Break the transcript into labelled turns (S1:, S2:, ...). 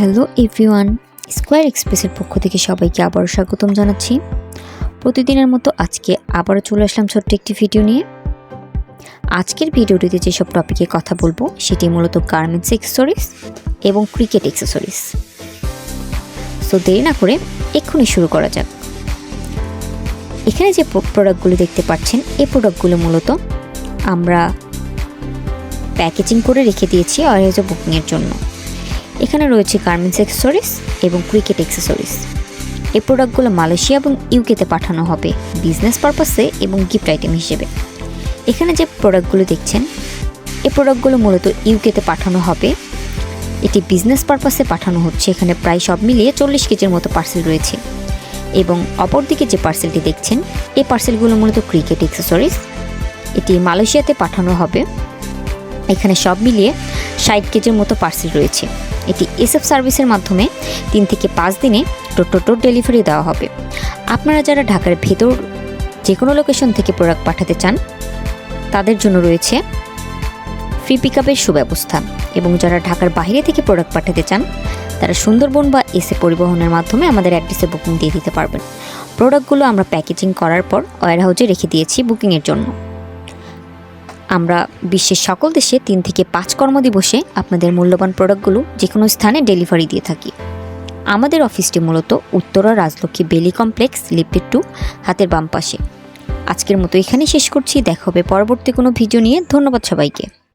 S1: Hello everyone, square এক্সপ্রেসের পক্ষ থেকে সবাইকে আবারও স্বাগতম জানাচ্ছি। প্রতিদিনের মতো আজকে আবারও চলে আসলাম ছোট্ট একটি ভিডিও নিয়ে। আজকের ভিডিওটিতে যেসব টপিকে কথা বলব, সেটি মূলত গার্মেন্টস অ্যাক্সেসরিজ এবং ক্রিকেট অ্যাক্সেসরিজ সো দেরি না করে এক্ষুনি শুরু করা যাক। এখানে যে প্রোডাক্টগুলো দেখতে পাচ্ছেন এই প্রোডাক্টগুলো মূলত আমরা প্যাকেজিং করে রেখে দিয়েছি অয়েজ বুকিংয়ের জন্য। এখানে রয়েছে গার্মেন্টস অ্যাক্সেসরিজ এবং ক্রিকেট অ্যাক্সেসরিজ এই প্রোডাক্টগুলো মালয়েশিয়া এবং ইউকেতে পাঠানো হবে বিজনেস পারপাসে এবং গিফট আইটেম হিসেবে। এখানে যে প্রোডাক্টগুলো দেখছেন, এই প্রোডাক্টগুলো মূলত ইউকেতে পাঠানো হবে। এটি বিজনেস পারপাসে পাঠানো হচ্ছে। এখানে প্রায় সব মিলিয়ে চল্লিশ কেজির মতো পার্সেল রয়েছে। এবং অপরদিকে যে পার্সেলটি দেখছেন, এই পার্সেলগুলো মূলত ক্রিকেট অ্যাক্সেসরিজ এটি মালয়েশিয়াতে পাঠানো হবে। এখানে সব মিলিয়ে ষাট কেজির মতো পার্সেল রয়েছে। এটি এসএফ সার্ভিসের মাধ্যমে তিন থেকে পাঁচ দিনে টোটো ডেলিভারি দেওয়া হবে। আপনারা যারা ঢাকার ভেতর যে কোনো লোকেশন থেকে প্রোডাক্ট পাঠাতে চান, তাদের জন্য রয়েছে ফ্রি পিক আপের সুব্যবস্থা এবং যারা ঢাকার বাইরে থেকে প্রোডাক্ট পাঠাতে চান, তারা সুন্দরবন বা এসে পরিবহনের মাধ্যমে আমাদের অ্যাড্রেসে বুকিং দিয়ে দিতে পারবেন। প্রোডাক্টগুলো আমরা প্যাকেজিং করার পর ওয়ার হাউজে রেখে দিয়েছি বুকিংয়ের জন্য। আমরা বিশ্বের সকল দেশে তিন থেকে পাঁচ কর্মদিবসে আপনাদের মূল্যবান প্রোডাক্টগুলো যে কোনো স্থানে ডেলিভারি দিয়ে থাকি। আমাদের অফিসটি মূলত উত্তরা রাজলক্ষ্মী বেলি কমপ্লেক্স লিপিড টু, হাতের বাম পাশে। আজকের মতো এখানে শেষ করছি। দেখা হবে পরবর্তী কোনো ভিডিও নিয়ে। ধন্যবাদ সবাইকে।